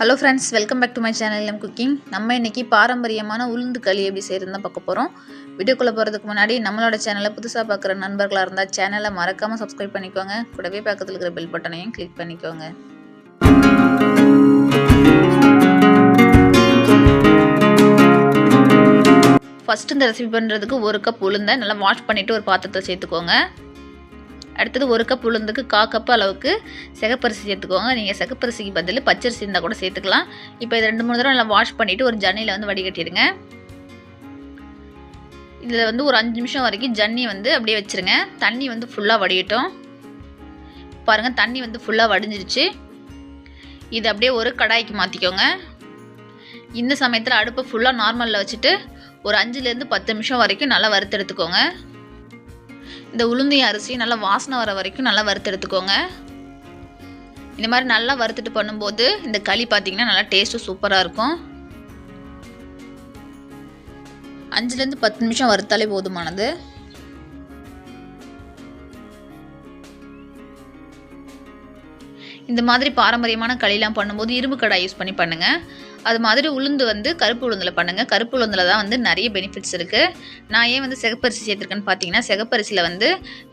Hello friends welcome back to my channel M cooking நம்ம இன்னைக்கு பாரம்பரியமான உளுந்து களி எப்படி செய்யறதுன்னு தான் பார்க்க போகிறோம் வீடியோக்குள்ளே போகிறதுக்கு முன்னாடி நம்மளோட சேனலை புதுசாக பார்க்குற நண்பர்களாக இருந்தால் சேனலை மறக்காமல் சப்ஸ்கிரைப் பண்ணிக்கோங்க. கூடவே பக்கத்தில் இருக்கிற பெல் பட்டனையும் கிளிக் பண்ணிக்கோங்க. ஃபஸ்ட்டு இந்த ரெசிபி பண்ணுறதுக்கு ஒரு கப் உளுந்தை நல்லா வாஷ் பண்ணிவிட்டு ஒரு பாத்திரத்தை சேர்த்துக்கோங்க. அடுத்தது ஒரு கப் உளுந்துக்கு கா கப் அளவுக்கு சிகப்பரிசி சேர்த்துக்கோங்க. நீங்கள் சிகப்பரிசிக்கு பதில் பச்சரிசி இருந்தால் கூட சேர்த்துக்கலாம். இப்போ இது ரெண்டு மூணு தடவை நல்லா வாஷ் பண்ணிவிட்டு ஒரு ஜன்னியில் வந்து வடிகட்டிடுங்க. இதில் வந்து ஒரு அஞ்சு நிமிஷம் வரைக்கும் ஜன்னி வந்து அப்படியே வச்சுருங்க. தண்ணி வந்து ஃபுல்லாக வடியட்டும். பாருங்கள் தண்ணி வந்து ஃபுல்லாக வடிஞ்சிருச்சு. இது அப்படியே ஒரு கடாய்க்கு மாற்றிக்கோங்க இந்த சமயத்தில் அடுப்பை ஃபுல்லாக நார்மலில் வச்சுட்டு ஒரு அஞ்சுலேருந்து பத்து நிமிஷம் வரைக்கும் நல்லா வறுத்து எடுத்துக்கோங்க இந்த உளுந்தைய அரிசி நல்லா வாசனை வர வரைக்கும் நல்லா வறுத்தெடுத்துக்கோங்க. இந்த மாதிரி நல்லா வறுத்துட்டு பண்ணும்போது இந்த களி பார்த்தீங்கன்னா நல்லா டேஸ்ட்டும் சூப்பராக இருக்கும். அஞ்சுலேருந்து பத்து நிமிஷம் வறுத்தாலே போதுமானது. இந்த மாதிரி பாரம்பரியமான களிலாம் பண்ணும்போது இரும்பு கடாய் யூஸ் பண்ணி பண்ணுங்கள் அது மாதிரி உளுந்து வந்து கருப்பு உளுந்தில் பண்ணுங்கள் கருப்பு உளுந்தில் தான் வந்து நிறைய பெனிஃபிட்ஸ் இருக்குது நான் ஏன் வந்து சிகப்பரிசி சேர்த்துருக்கேன்னு பார்த்தீங்கன்னா சிகப்பரிசியில் வந்து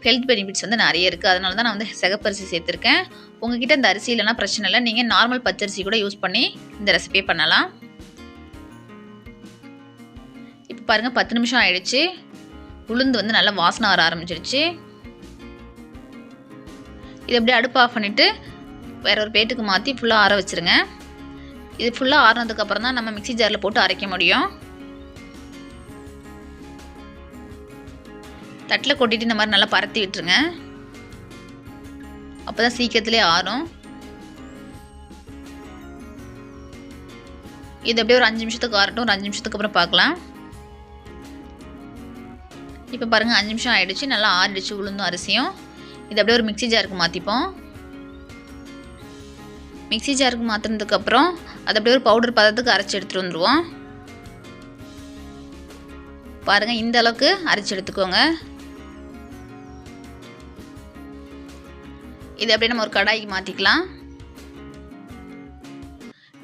ஹெல்த் பெனிஃபிட்ஸ் வந்து நிறைய இருக்குது அதனால தான் நான் வந்து சிகப்பரிசி சேர்த்துருக்கேன். உங்ககிட்ட இந்த அரிசி இல்லைனா பிரச்சனை இல்லை. நீங்கள் நார்மல் பச்சரிசி கூட யூஸ் பண்ணி இந்த ரெசிபியை பண்ணலாம். இப்போ பாருங்கள் பத்து நிமிஷம் ஆயிடுச்சு. உளுந்து வந்து நல்லா வாசனை வர ஆரம்பிச்சிருச்சு. இது அப்படியே அடுப்பு ஆஃப் பண்ணிவிட்டு வேற ஒரு பேட்டுக்கு மாற்றி ஃபுல்லாக ஆற வச்சுருங்க. இது ஃபுல்லாக ஆறுனதுக்கப்புறம் தான் நம்ம மிக்சி ஜாரில் போட்டு அரைக்க முடியும். தட்டில் கொட்டிட்டு இந்த மாதிரி நல்லா பரத்தி விட்டுருங்க. அப்போ தான் சீக்கிரத்துலேயே ஆறும். இது அப்படியே ஒரு அஞ்சு நிமிஷத்துக்கு ஆறட்டும். ஒரு அஞ்சு நிமிஷத்துக்கு அப்புறம் பார்க்கலாம். இப்போ பாருங்கள் அஞ்சு நிமிஷம் ஆகிடுச்சு நல்லா ஆறிடுச்சு உளுந்தும் அரிசியும். இது அப்படியே ஒரு மிக்சி ஜாருக்கு மாற்றிப்போம் மிக்சி ஜாருக்கு மாற்றினதுக்கப்புறம் அதை அப்படியே ஒரு பவுடர் பதத்துக்கு அரைச்சி எடுத்துகிட்டு வந்துடுவோம் பாருங்கள் இந்த அளவுக்கு அரைச்சி எடுத்துக்கோங்க. இது அப்படியே நம்ம ஒரு கடாய்க்கு மாற்றிக்கலாம்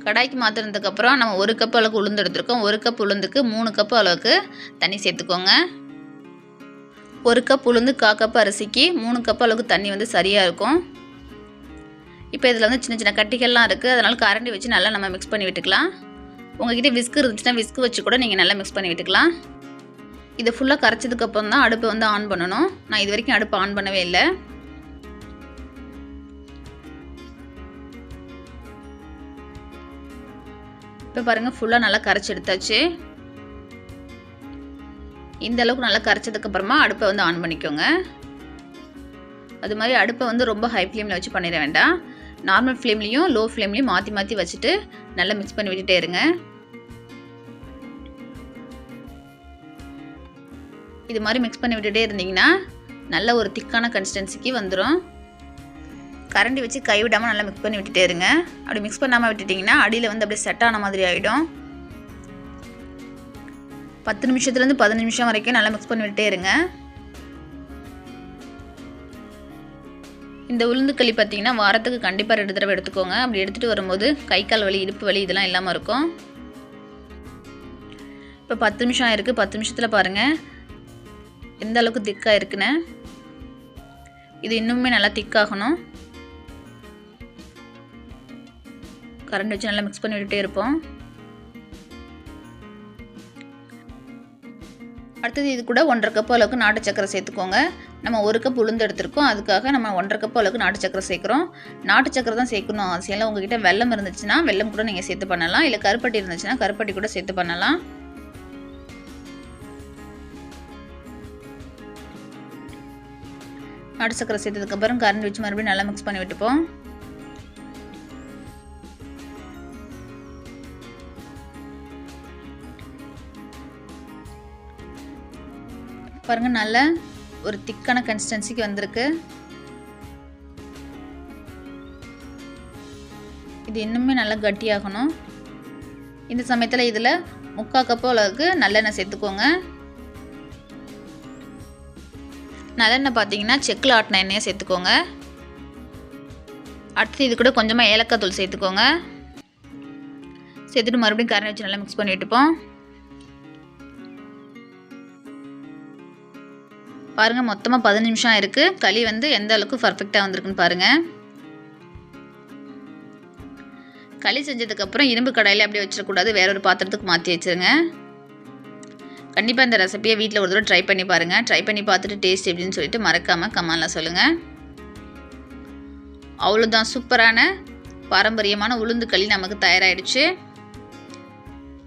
கடாய்க்கு மாற்றினதுக்கப்புறம் நம்ம ஒரு கப் அளவுக்கு உளுந்து எடுத்துருக்கோம். ஒரு கப் உளுந்துக்கு மூணு கப் அளவுக்கு தண்ணி சேர்த்துக்கோங்க. ஒரு கப் உளுந்து கா கப் அரிசிக்கு மூணு கப் அளவுக்கு தண்ணி வந்து சரியாக இருக்கும். இப்போ இதில் வந்து சின்ன சின்ன கட்டிகள்லாம் இருக்குது. அதனால் கரண்டி வச்சு நல்லா நம்ம மிக்ஸ் பண்ணி விட்டுக்கலாம். உங்ககிட்ட விஸ்க் இருந்துச்சுன்னா விஸ்க் வச்சு கூட நீங்கள் நல்லா மிக்ஸ் பண்ணி விட்டுக்கலாம். இதை ஃபுல்லாக கரைச்சதுக்கப்புறம் தான் அடுப்பை வந்து ஆன் பண்ணணும். நான் இது வரைக்கும் அடுப்பு ஆன் பண்ணவே இல்லை. இப்போ பாருங்கள் ஃபுல்லாக நல்லா கரைச்சி எடுத்தாச்சு. இந்த அளவுக்கு நல்லா கரைச்சதுக்கப்புறமா அடுப்பை வந்து ஆன் பண்ணிக்கோங்க. அது மாதிரி அடுப்பை வந்து ரொம்ப ஹை ஃப்ளேமில் வச்சு பண்ணிட வேண்டாம். நார்மல் ஃப்ளேம்லேயும் லோ ஃப்ளேம்லேயும் மாற்றி மாற்றி வச்சுட்டு நல்லா மிக்ஸ் பண்ணி விட்டுட்டே இருங்க. இது மாதிரி மிக்ஸ் பண்ணி விட்டுட்டே இருந்தீங்கன்னா நல்ல ஒரு திக்கான கன்சிஸ்டன்சிக்கு வந்துடும் கரண்டி வச்சு கைவிடாமல் நல்லா மிக்ஸ் பண்ணி விட்டுட்டே இருங்க. அப்படி மிக்ஸ் பண்ணாமல் விட்டுட்டிங்கன்னா அடியில் வந்து அப்படியே செட் ஆன மாதிரி ஆகிடும் பத்து நிமிஷத்துலேருந்து பதினஞ்சு நிமிஷம் வரைக்கும் நல்லா மிக்ஸ் பண்ணி விட்டுட்டே இருங்க. இந்த உளுந்துக்களி பார்த்தீங்கன்னா வாரத்துக்கு கண்டிப்பாக ரெண்டு தடவை எடுத்துக்கோங்க. அப்படி எடுத்துகிட்டு வரும்போது கை கால் வலி இடுப்பு வலி இதெல்லாம் இல்லாமல் இருக்கும். இப்போ பத்து நிமிஷம் ஆயிருக்கு. பத்து நிமிஷத்தில் பாருங்கள் எந்த அளவுக்கு திக்காக இருக்குன்னு. இது இன்னுமே நல்லா திக்காகணும் கரண்ட் வச்சு நல்லா மிக்ஸ் பண்ணி விட்டுட்டே இருப்போம். அடுத்தது இது கூட ஒன்றரை கப் அளவுக்கு நாட்டு சக்கரை சேர்த்துக்கோங்க. நம்ம ஒரு கப் உளுந்து எடுத்திருக்கோம். அதுக்காக நம்ம ஒன்றரை கப் அளவுக்கு நாட்டு சக்கரை சேர்க்குறோம். நாட்டு சக்கரை தான் சேர்க்கணும். அவசியம் உங்ககிட்ட வெள்ளம் இருந்துச்சுன்னா வெள்ளம் கூட நீங்கள் சேர்த்து பண்ணலாம். இல்லை கருப்பட்டி இருந்துச்சுன்னா கருப்பட்டி கூட சேர்த்து பண்ணலாம். நாட்டு சக்கரை சேர்த்ததுக்கப்புறம் கரண்ட் வச்சு மறுபடியும் நல்லா மிக்ஸ் பண்ணி விட்டுப்போம். பாருங்கள் நல்லா ஒரு திக்கான கன்சிஸ்டன்சிக்கு வந்திருக்கு. இது இன்னுமே நல்லா கட்டியாகணும். இந்த சமயத்தில் இதில் முக்கால் கப்பு அளவுக்கு நல்லெண்ணெய் சேர்த்துக்கோங்க. நல்லெண்ணெய் பார்த்தீங்கன்னா செக்கில் ஆட்டின எண்ணெயை சேர்த்துக்கோங்க. அடுத்து இது கூட கொஞ்சமாக ஏலக்காய் தூள் சேர்த்துக்கோங்க. சேர்த்துட்டு மறுபடியும் கரண்டி வச்சு நல்லா மிக்ஸ் பண்ணிவிட்டுப்போம் பாருங்கள் மொத்தமாக பதினஞ்சு நிமிஷம் இருக்குது களி வந்து எந்த அளவுக்கு பர்ஃபெக்டாக வந்திருக்குன்னு பாருங்கள் களி செஞ்சதுக்கப்புறம் இரும்பு கடாயில் அப்படியே வச்சிடக்கூடாது. வேற ஒரு பாத்திரத்துக்கு மாற்றி வச்சுருங்க. கண்டிப்பாக இந்த ரெசிபியை வீட்டில் ஒரு தடவை ட்ரை பண்ணி பாருங்கள் ட்ரை பண்ணி பார்த்துட்டு டேஸ்ட் எப்படின்னு சொல்லிட்டு மறக்காமல் கமெண்டில் சொல்லுங்கள் அவ்வளோதான் சூப்பரான பாரம்பரியமான உளுந்து களி நமக்கு தயாராகிடுச்சு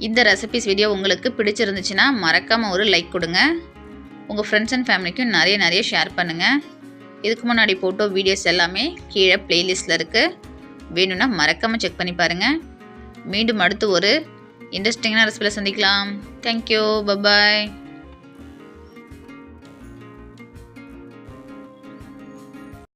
இந்த ரெசிபிஸ் வீடியோ உங்களுக்கு பிடிச்சிருந்துச்சுன்னா மறக்காமல் ஒரு லைக் கொடுங்க. உங்கள் ஃப்ரெண்ட்ஸ் அண்ட் ஃபேமிலிக்கும் நிறைய நிறைய ஷேர் பண்ணுங்கள் இதுக்கு முன்னாடி ஃபோட்டோ வீடியோஸ் எல்லாமே கீழே ப்ளேலிஸ்ட்டில் இருக்குது வேணும்னா மறக்காமல் செக் பண்ணி பாருங்கள் மீண்டும் அடுத்து ஒரு இன்ட்ரெஸ்டிங்கான ரெசிபியில் சந்திக்கலாம். Thank you bye bye